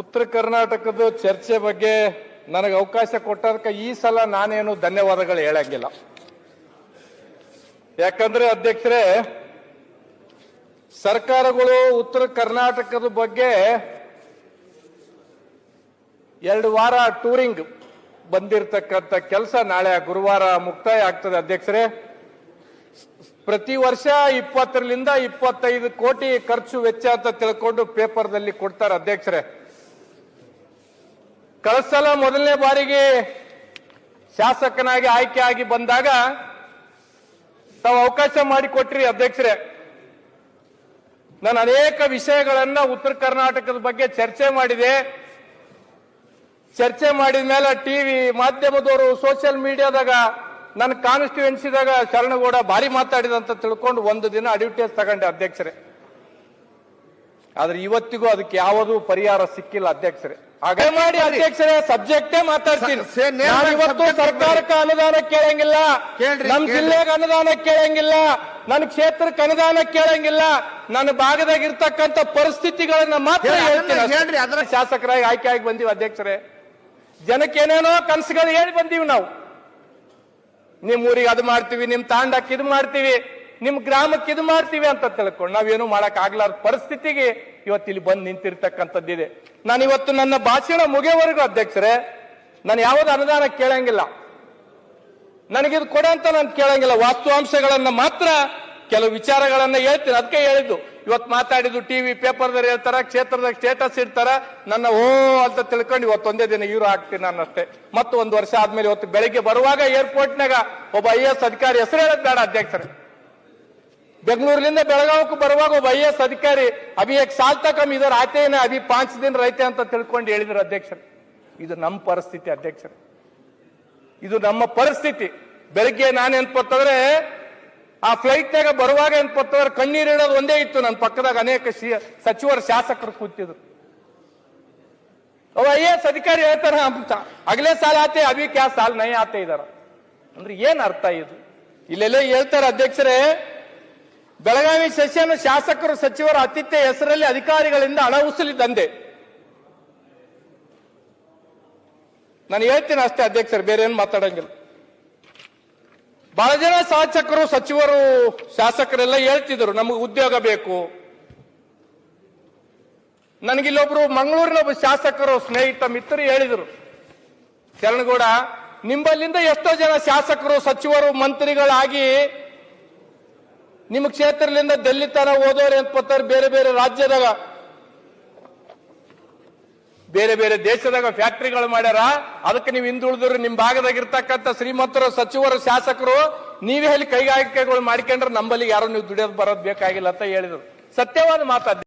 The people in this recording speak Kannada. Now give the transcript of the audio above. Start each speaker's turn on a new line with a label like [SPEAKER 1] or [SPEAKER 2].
[SPEAKER 1] ಉತ್ತರ ಕರ್ನಾಟಕದ ಚರ್ಚೆ ಬಗ್ಗೆ ನನಗೆ ಅವಕಾಶ ಕೊಟ್ಟದಕ್ಕೆ ಈ ಸಲ ನಾನೇನು ಧನ್ಯವಾದಗಳು ಹೇಳಂಗಿಲ್ಲ. ಯಾಕಂದ್ರೆ ಅಧ್ಯಕ್ಷರೇ, ಸರ್ಕಾರಗಳು ಉತ್ತರ ಕರ್ನಾಟಕದ ಬಗ್ಗೆ ಎರಡು ವಾರ ಟೂರಿಂಗ್ ಬಂದಿರತಕ್ಕಂಥ ಕೆಲಸ ನಾಳೆ ಗುರುವಾರ ಮುಕ್ತಾಯ ಆಗ್ತದೆ ಅಧ್ಯಕ್ಷರೇ. ಪ್ರತಿ ವರ್ಷ ಇಪ್ಪತ್ತರಿಂದ ಇಪ್ಪತ್ತೈದು ಕೋಟಿ ಖರ್ಚು ವೆಚ್ಚ ಅಂತ ತಿಳ್ಕೊಂಡು ಪೇಪರ್ದಲ್ಲಿ ಕೊಡ್ತಾರೆ ಅಧ್ಯಕ್ಷರೇ. ಕಳೆದ ಸಲ ಮೊದಲನೇ ಬಾರಿಗೆ ಶಾಸಕನಾಗಿ ಆಯ್ಕೆ ಆಗಿ ಬಂದಾಗ ತಾವು ಅವಕಾಶ ಮಾಡಿಕೊಟ್ರಿ ಅಧ್ಯಕ್ಷರೇ. ನಾನು ಅನೇಕ ವಿಷಯಗಳನ್ನ ಉತ್ತರ ಕರ್ನಾಟಕದ ಬಗ್ಗೆ ಚರ್ಚೆ ಮಾಡಿದೆ. ಚರ್ಚೆ ಮಾಡಿದ ಮೇಲೆ ಟಿವಿ ಮಾಧ್ಯಮದವರು ಸೋಷಿಯಲ್ ಮೀಡಿಯಾದಾಗ ನನ್ನ ಕಾನ್ಸ್ಟಿಟ್ಯೂನ್ಸಿದಾಗ ಶರಣಗೌಡ ಭಾರಿ ಮಾತಾಡಿದಂತ ತಿಳ್ಕೊಂಡು ಒಂದು ದಿನ ಅಡ್ವರ್ಟೈಸ್ ತಗೊಂಡೆ ಅಧ್ಯಕ್ಷರೇ. ಆದ್ರೆ ಇವತ್ತಿಗೂ ಅದಕ್ಕೆ ಯಾವುದೂ ಪರಿಹಾರ ಸಿಕ್ಕಿಲ್ಲ ಅಧ್ಯಕ್ಷರೇ. ಹಾಗೆ ಮಾಡಿ. ಅಧ್ಯಕ್ಷರೇ ಸಬ್ಜೆಕ್ಟೇ ಮಾತಾಡ್ತೀನಿ. ಇವತ್ತು ಸರ್ಕಾರಕ್ಕೆ ಅನುದಾನ ಕೇಳಂಗಿಲ್ಲ. ನಮ್. ಜಿಲ್ಲೆಗೆ ಅನುದಾನ ಕೇಳಂಗಿಲ್ಲ. ನನ್ನ ಕ್ಷೇತ್ರಕ್ಕೆ ಅನುದಾನ ಕೇಳಂಗಿಲ್ಲ. ನನ್ನ ಭಾಗದಾಗ ಇರ್ತಕ್ಕಂಥ ಪರಿಸ್ಥಿತಿಗಳನ್ನ ಮಾತ್ರ
[SPEAKER 2] ಹೇಳಿ,
[SPEAKER 1] ಹೇಳ್ತೀನಿ
[SPEAKER 2] ಅದನ್ನ-
[SPEAKER 1] ಶಾಸಕರಾಗಿ ಆಯ್ಕೆ ಆಗಿ ಬಂದೀವಿ ಅಧ್ಯಕ್ಷರೇ. ಜನಕ್ಕೆ ಏನೇನೋ ಕನಸುಗಳು ಹೇಳಿ ಬಂದೀವಿ ನಾವು. ನಿಮ್ ಊರಿಗೆ ಅದು ಮಾಡ್ತೀವಿ ನಿಮ್ ತಾಂಡಕ್ಕೆ ಇದು ಮಾಡ್ತೀವಿ. ನಿಮ್ ಗ್ರಾಮಕ್ಕೆ ಇದು ಮಾಡ್ತೀವಿ ಅಂತ ತಿಳ್ಕೊಂಡು ನಾವೇನು ಮಾಡಕ್ ಆಗ್ಲಾರ್ದ ಪರಿಸ್ಥಿತಿಗೆ ಇವತ್ತು ಇಲ್ಲಿ ಬಂದು ನಿಂತಿರ್ತಕ್ಕಂಥದ್ದಿದೆ. ನಾನು ಇವತ್ತು ನನ್ನ ಭಾಷಣ ಮುಗಿಯವರೆಗೂ ಅಧ್ಯಕ್ಷರೇ, ನಾನು ಯಾವ್ದು ಅನುದಾನ ಕೇಳಂಗಿಲ್ಲ. ನನಗಿದು ಕೊಡ ಅಂತ ನಾನು ಕೇಳಂಗಿಲ್ಲ. ವಾಸ್ತವಾಂಶಗಳನ್ನ ಮಾತ್ರ ಕೆಲವು ವಿಚಾರಗಳನ್ನ ಹೇಳ್ತೀನಿ. ಅದಕ್ಕೆ ಹೇಳಿದ್ದು, ಇವತ್ತು ಮಾತಾಡಿದ್ದು ಟಿವಿ ಪೇಪರ್ದಲ್ಲಿ ಹೇಳ್ತಾರ ಕ್ಷೇತ್ರದಾಗ ಸ್ಟೇಟಸ್ ಇಡ್ತಾರ, ನನ್ನ ಓ ಅಂತ ತಿಳ್ಕೊಂಡು ಇವತ್ತು ಒಂದೇ ದಿನ ಇವರು ಹಾಕ್ತೀನಿ ನಾನು ಅಷ್ಟೇ. ಮತ್ತು ಒಂದು ವರ್ಷ ಆದ್ಮೇಲೆ ಇವತ್ತು ಬೆಳಿಗ್ಗೆ ಬರುವಾಗ ಏರ್ಪೋರ್ಟ್ನಾಗ ಒಬ್ಬ ಐ ಎಸ್ ಅಧಿಕಾರಿ ಹೆಸರು ಹೇಳದ್ ಬೇಡ ಅಧ್ಯಕ್ಷರೇ. ಬೆಂಗಳೂರಿನಿಂದ ಬೆಳಗಾವಕ್ಕೆ ಬರುವಾಗ ಒಬ್ಬ ಎಸ್ ಅಧಿಕಾರಿ, ಅಭಿ ಎಕ್ ಸಾಲ್ ತಕ ಹಮ್ ಇದರ ಆತೆ ಏನ ಅಭಿ ಪಾಂಚ್ ದಿನ ರೈತೆ ಅಂತ ತಿಳ್ಕೊಂಡು ಹೇಳಿದ್ರು ಅಧ್ಯಕ್ಷರು. ಇದು ನಮ್ಮ ಪರಿಸ್ಥಿತಿ ಅಧ್ಯಕ್ಷರು. ಇದು ನಮ್ಮ ಪರಿಸ್ಥಿತಿ. ಬೆಳಗ್ಗೆ ನಾನು ಏನ್ಪತ್ತಂದ್ರೆ ಆ ಫ್ಲೈಟ್ನಾಗ ಬರುವಾಗ ಏನ್ಪತ್ತಂದ್ರೆ ಕಣ್ಣೀರು ಇಡೋದು ಒಂದೇ ಇತ್ತು ನನ್ನ ಪಕ್ಕದಾಗ ಅನೇಕ ಸಚಿವರ, ಶಾಸಕರು ಕೂತಿದ್ರು. ಅವ ಐ ಎಸ್ ಅಧಿಕಾರಿ ಹೇಳ್ತಾರ ಅಗಲೇ ಸಾಲ ಆತೆ, ಅಭಿ ಕ್ಯಾ ಸಾಲ್ ನಯ ಆತೆ ಇದಾರ? ಅಂದ್ರೆ ಏನ್ ಅರ್ಥ ಇದು? ಇಲ್ಲೆಲ್ಲ ಹೇಳ್ತಾರೆ ಅಧ್ಯಕ್ಷರೇ ಬೆಳಗಾವಿ ಸೆಷನ್ ಶಾಸಕರು, ಸಚಿವರ ಅತಿಥ್ಯ ಹೆಸರಲ್ಲಿ ಅಧಿಕಾರಿಗಳಿಂದ ಹಣ ಉಸಲಿ ತಂದೆ ನಾನು ಹೇಳ್ತೀನಿ ಅಷ್ಟೇ ಅಧ್ಯಕ್ಷರು, ಬೇರೆ ಏನು ಮಾತಾಡಂಗಿಲ್ಲ. ಬಹಳ ಜನ ಶಾಸಕರು, ಸಚಿವರು, ಶಾಸಕರೆಲ್ಲ ಹೇಳ್ತಿದ್ರು, ನಮಗೆ ಉದ್ಯೋಗ ಬೇಕು. ನನಗಿಲ್ಲೊಬ್ರು ಮಂಗಳೂರಿನ ಒಬ್ಬ ಶಾಸಕರು, ಸ್ನೇಹಿತ, ಮಿತ್ರರು ಹೇಳಿದರು. ಶರಣಗೌಡ ನಿಂಬಲ್ಲಿಂದ ಎಷ್ಟೋ ಜನ ಶಾಸಕರು, ಸಚಿವರು, ಮಂತ್ರಿಗಳಾಗಿ ನಿಮ್ಮ ಕ್ಷೇತ್ರದಿಂದ ಡೆಲ್ಲಿ ತನ ಓದೋರು ಅಂತ ಬೇರೆ ಬೇರೆ ರಾಜ್ಯದಾಗ, ಬೇರೆ ಬೇರೆ ದೇಶದಾಗ ಫ್ಯಾಕ್ಟರಿಗಳು ಮಾಡ್ಯಾರ. ಅದಕ್ಕೆ ನೀವು ಹಿಂದುಳಿದ್ರು ನಿಮ್ ಭಾಗದಾಗ ಇರ್ತಕ್ಕಂಥ ಶ್ರೀಮಂತರು, ಸಚಿವರು, ಶಾಸಕರು, ನೀವೇ ಅಲ್ಲಿ ಕೈಗಾರಿಕೆಗಳು ಮಾಡ್ಕೊಂಡ್ರೆ ನಂಬಲ್ಲಿ ಯಾರು ನೀವು ದುಡಿಯೋದು ಬರೋದು ಬೇಕಾಗಿಲ್ಲ ಅಂತ ಹೇಳಿದ್ರು. ಸತ್ಯವಾದ ಮಾತು